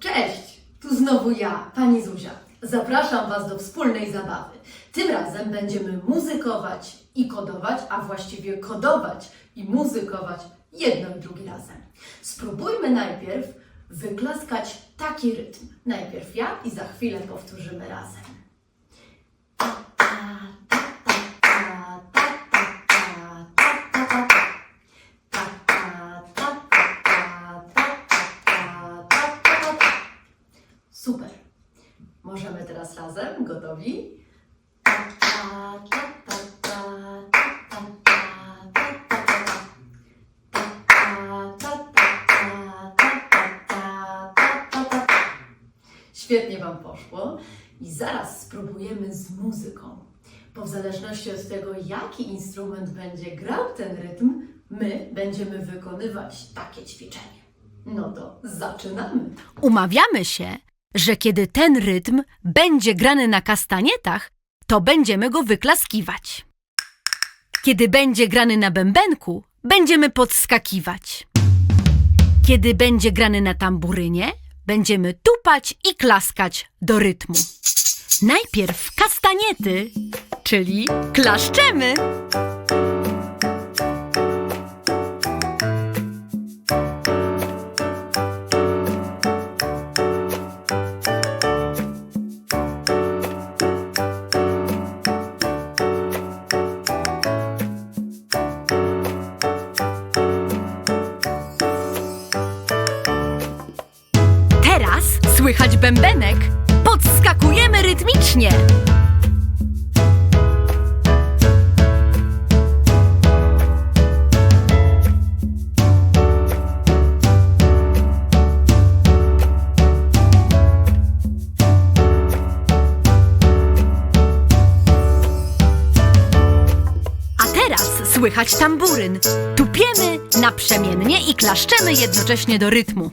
Cześć! Tu znowu ja, pani Zuzia. Zapraszam Was do wspólnej zabawy. Tym razem będziemy muzykować i kodować, a właściwie kodować i muzykować jedno i drugi razem. Spróbujmy najpierw wyklaskać taki rytm. Najpierw ja i za chwilę powtórzymy razem. Ta. Świetnie Wam poszło i zaraz spróbujemy z muzyką. Bo w zależności od tego, jaki instrument będzie grał ten rytm, my będziemy wykonywać takie ćwiczenie. No to zaczynamy. Umawiamy się, że kiedy ten rytm będzie grany na kastanietach, to będziemy go wyklaskiwać. Kiedy będzie grany na bębenku, będziemy podskakiwać. Kiedy będzie grany na tamburynie, będziemy tupać i klaskać do rytmu. Najpierw kastaniety, czyli klaszczemy. Bębenek. Podskakujemy rytmicznie. Słychać tamburyn. Tupiemy naprzemiennie i klaszczemy jednocześnie do rytmu.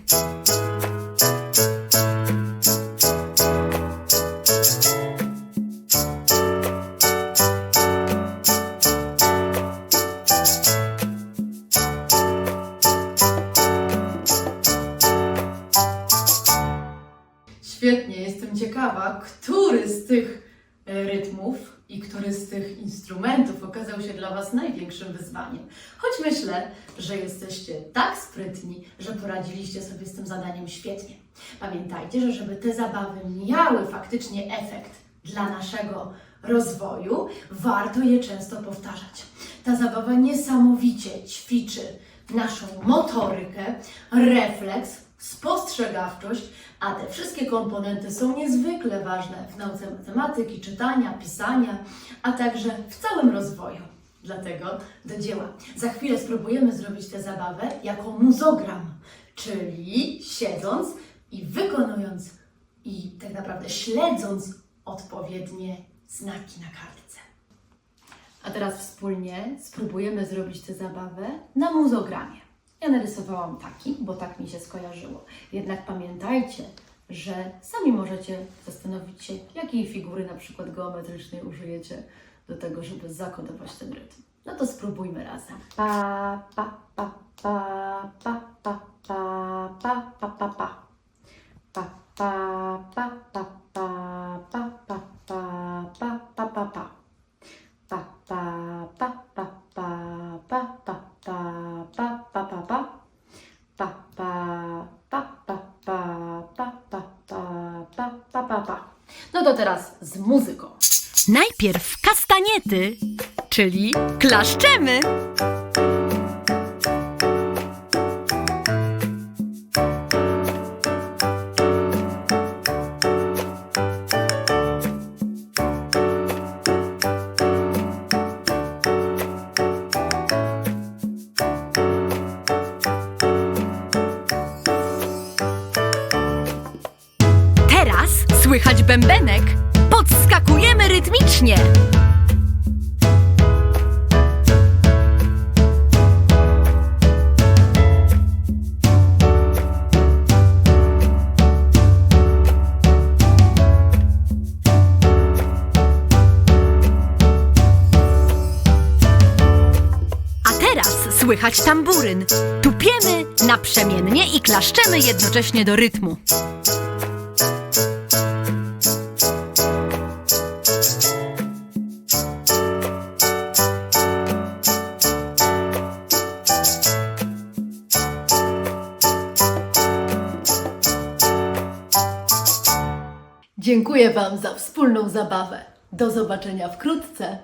Świetnie, jestem ciekawa, który z tych e, rytmów i który z tych instrumentów okazał się dla Was największym wyzwaniem. Choć myślę, że jesteście tak sprytni, że poradziliście sobie z tym zadaniem świetnie. Pamiętajcie, że żeby te zabawy miały faktycznie efekt dla naszego rozwoju, warto je często powtarzać. Ta zabawa niesamowicie ćwiczy naszą motorykę, refleks, spostrzegawczość, a te wszystkie komponenty są niezwykle ważne w nauce matematyki, czytania, pisania, a także w całym rozwoju. Dlatego do dzieła. Za chwilę spróbujemy zrobić tę zabawę jako muzogram, czyli siedząc i wykonując i tak naprawdę śledząc odpowiednie znaki na kartce. A teraz wspólnie spróbujemy zrobić tę zabawę na muzogramie. Ja narysowałam taki, bo tak mi się skojarzyło. Jednak pamiętajcie, że sami możecie zastanowić się, jakiej figury na przykład geometrycznej użyjecie do tego, żeby zakodować ten rytm. No to spróbujmy razem. Pa, pa, pa, pa, pa, pa, pa, pa, pa, pa, pa. Pa, pa, pa, pa, pa, pa, teraz z muzyką. Najpierw kastaniety, czyli klaszczemy. Bębenek. Podskakujemy rytmicznie. słychać tamburyn. Tupiemy naprzemiennie i klaszczemy jednocześnie do rytmu. Dziękuję Wam za wspólną zabawę. Do zobaczenia wkrótce.